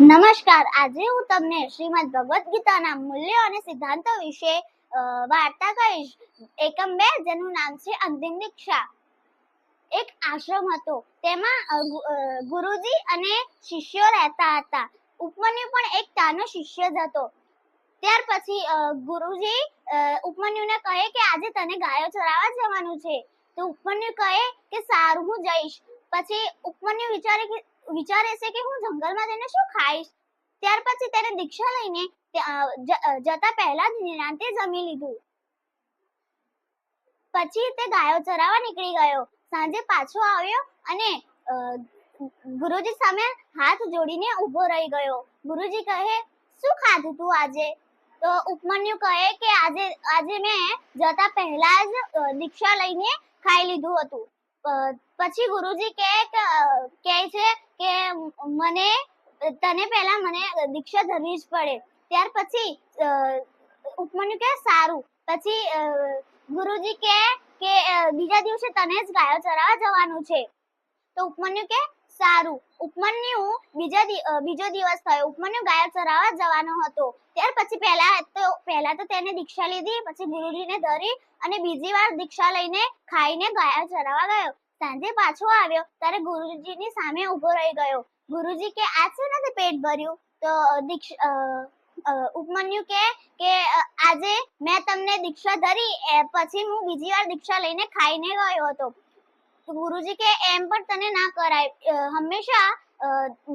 નમસ્કાર. આજે હું તમને શ્રીમદ ભગવદ્ ગીતાના મૂલ્યો અને સિદ્ધાંતો વિશે વાર્તા કહીશ. એકમ બે, જેનું નામ છે અંતિમ દીક્ષા. એક આશ્રમ હતો. તેમાં ગુરુજી અને શિષ્યો રહેતા હતા. ઉપમન્યુ પણ એક તાનો શિષ્ય જ હતો. ત્યાર પછી ગુરુજી ઉપમન્યુને કહે કે આજે તને ગાયો ચરાવવા જવાનું છે. તો ઉપમન્યુ કહે કે સારું, હું જઈશ. પછી ઉપમન્યુ વિચારે કે વિચારે છે કે હું જંગલમાં જઈને શું ખાઈશ? ત્યાર પછી તેને દીક્ષા લઈને જતા પહેલા જ નિરાંતે જમી લીધું. પછી તે ગાયો ચરાવવા નીકળી ગયો. સાંજે પાછો આવ્યો અને ગુરુજી સામે હાથ જોડીને ઊભો રહી ગયો. ગુરુજી કહે, શું ખાધું તું આજે? તો ઉપમન્યુ કહે કે, આજે આજે મેં જતા પહેલા જ દીક્ષા લઈને ખાઈ લીધું હતું. પછી ગુરુજી કે કહે છે કે મને, તને પહેલા મને દીક્ષા ધરવી જ પડે. ત્યાર પછી ઉપમન્યુ કે સારું. પછી ગુરુજી કે કે બીજા દિવસે તને જ ગાયો ચરાવવા જવાનું છે. તો ઉપમન્યુ કે સારું. ઉપમન્યુ બીજા બીજો દિવસ થયો. ઉપમન્યુ ગાયક ચરાવવા જવાનો હતો. ત્યાર પછી પહેલા તો પહેલા તો તેને દીક્ષા લીધી, પછી ગુરુજીને ધરી અને બીજી વાર દીક્ષા લઈને ખાઈને ગાયક ચરાવવા ગયો. સાંજે પાછો આવ્યો, ત્યારે ગુરુજીની સામે ઊભો રહી ગયો. ગુરુજી કે આજ છે નથી પેટ ભર્યું? તો દીક્ષ ઉપમન્યુ કે કે આજે મેં તમને દીક્ષા ધરી પછી હું બીજી વાર દીક્ષા લઈને ખાઈને ગયો હતો. તો ગુરુજી કે એમ પણ તને ના કરાય. હંમેશા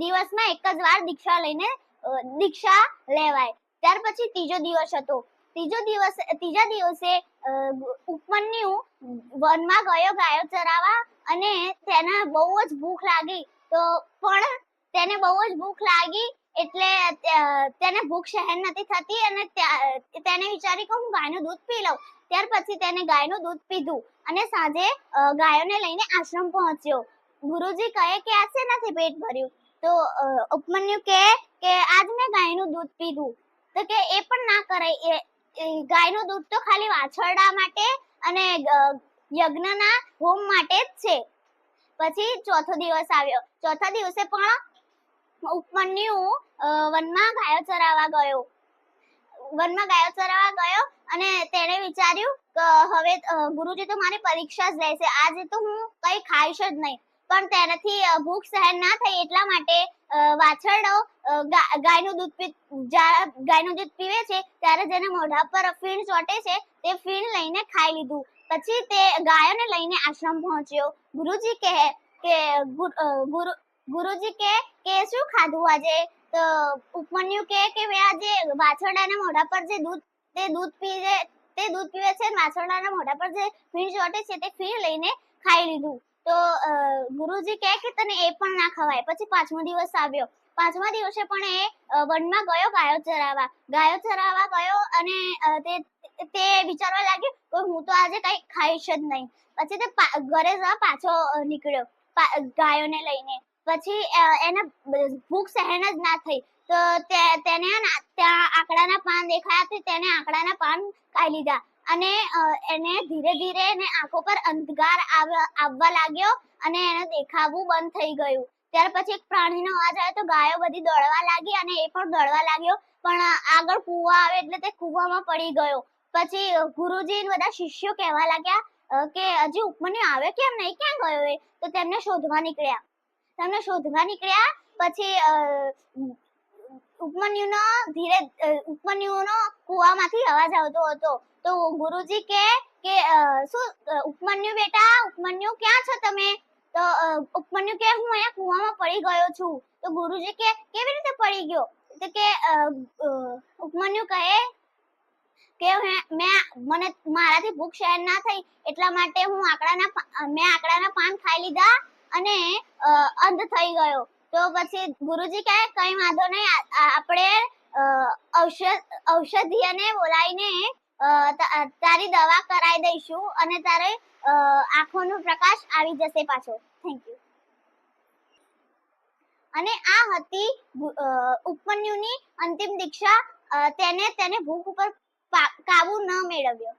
દિવસમાં એક જ વાર દીક્ષા લઈને દીક્ષા લેવાય. ત્યાર પછી ત્રીજો દિવસ હતો. ત્રીજો દિવસ, ત્રીજા દિવસે ઉપમન્યુ વનમાં ગયો, ગાયો ચરાવા અને તેને બહુ જ ભૂખ લાગી. તો પણ તેને બહુ જ ભૂખ લાગી એટલે તેને ભૂખ સહન નથી થતી અને તેને વિચારી કે હું ગાયનું દૂધ પી લઉં. ત્યાર પછી તેને ગાયનું દૂધ પીધું અને સાંજે ગાયોને લઈને આશ્રમ પહોંચ્યો. ગુરુજી કહે કે આ શેનાથી પેટ ભર્યું? તો ઉપમન્યુ કહે કે આજ મેં ગાયનું દૂધ પીધું. તો કે એ પણ ના કરાય. ગાયનું દૂધ તો ખાલી વાછરડા માટે અને યજ્ઞના હોમ માટે જ છે. પછી ચોથો દિવસ આવ્યો. ચોથા દિવસે પણ ઉપમન્યુ વનમાં ગાયો ચરાવવા ગયો. વનમાં ગાયો ચરાવવા ગયો અને તેણે વિચાર્યું કે હવે ગુરુજી તો મારી પરીક્ષા જ લેશે. આજે તો હું કઈ ખાઈશ જ નહીં. પણ તેનાથી ભૂખ સહન ના થઈ એટલા માટે વાછરડો ગાયનું દૂધ ગાયનું દૂધ પીવે છે, ત્યારે જેને મોઢા પર ફીણ ચોટે છે, તે ફીણ લઈને ખાઈ લીધું. પછી તે ગાયોને લઈને આશ્રમ પહોંચ્યો. ગુરુજી કહે કે ગુરુ, ગુરુજી કહે કે, શું ખાધું આજે? તો ઉપમન્યુ કહે કે, મેં આજે વાછરડાના મોઢા પર જે દૂધ તે દૂધ પીવે, તે દૂધ પીવે છે માછરડાના મોઢા પર જે ફીણ ચોટે છે તે ફીણ લઈને ખાઈ લીધું. તો ગુરુજી કહે કે તને એ પણ ના ખવાય. પછી પાંચમો દિવસ આવ્યો. પાંચમા દિવસે પણ એ વનમાં ગયો ગાયો ચરાવવા ગાયો ચરાવવા ગયો અને તે તે વિચારવા લાગ્યો કે હું તો આજે કઈ ખાઈશ જ નહીં. પછી તે ઘરે જવા પાછો નીકળ્યો ગાયોને લઈને. પછી એને ભૂખ સહેન જ ના થઈ. તો તેને ત્યાં આંકડાના પાન દેખાયા તેને આંકડાના પાન ખાઈ લીધા. અને એને ધીરે ધીરે એને આંખો પર અંધકાર આવવા લાગ્યો અને એને દેખાવું બંધ થઈ ગયું. ત્યાર પછી એક પ્રાણીનો અવાજ આવ્યો તો ગાયો બધી દોડવા લાગી અને એ પણ દોડવા લાગ્યો. પણ આગળ કૂવા આવે એટલે તે કૂવામાં પડી ગયો. પછી ગુરુજી બધા શિષ્યો કહેવા લાગ્યા કે હજી ઉપમન્યુ આવે કેમ નહીં? ક્યાં ગયો એ? તો તેમને શોધવા નીકળ્યા. તેમને શોધવા નીકળ્યા. પછી ઉપમન્યુનો ધીરે ઉપમન્યુનો કુવામાંથી અવાજ આવતો હતો. તો ગુરુજી કે કે શું ઉપમન્યુ બેટા, ઉપમન્યુ ક્યાં છો તમે? તો ઉપમન્યુ કે, હું અહીંયા કુવામાં પડી ગયો છું. તો ગુરુજી કે, કેવી રીતે પડી ગયો? તો કે ઉપમન્યુ કહે, કે મેં, મને મારાથી ભૂખ સહન ના થઈ, એટલા માટે હું આકડાના, મેં આંકડાના પાન ખાઈ લીધા અને અંધ થઈ ગયો. તો પછી ગુરુજી કહે, કઈ વાંધો નહીં આપણે ઔષધ, ઔષધિયને બોલાવીને તારી દવા કરાવી દઈશું અને તારે આંખોનો પ્રકાશ આવી જશે પાછો. થેન્ક યુ અને આ હતી ઉપમન્યુની અંતિમ દીક્ષા તેને તેને ભૂખ ઉપર કાબુ ન મેળવ્યો.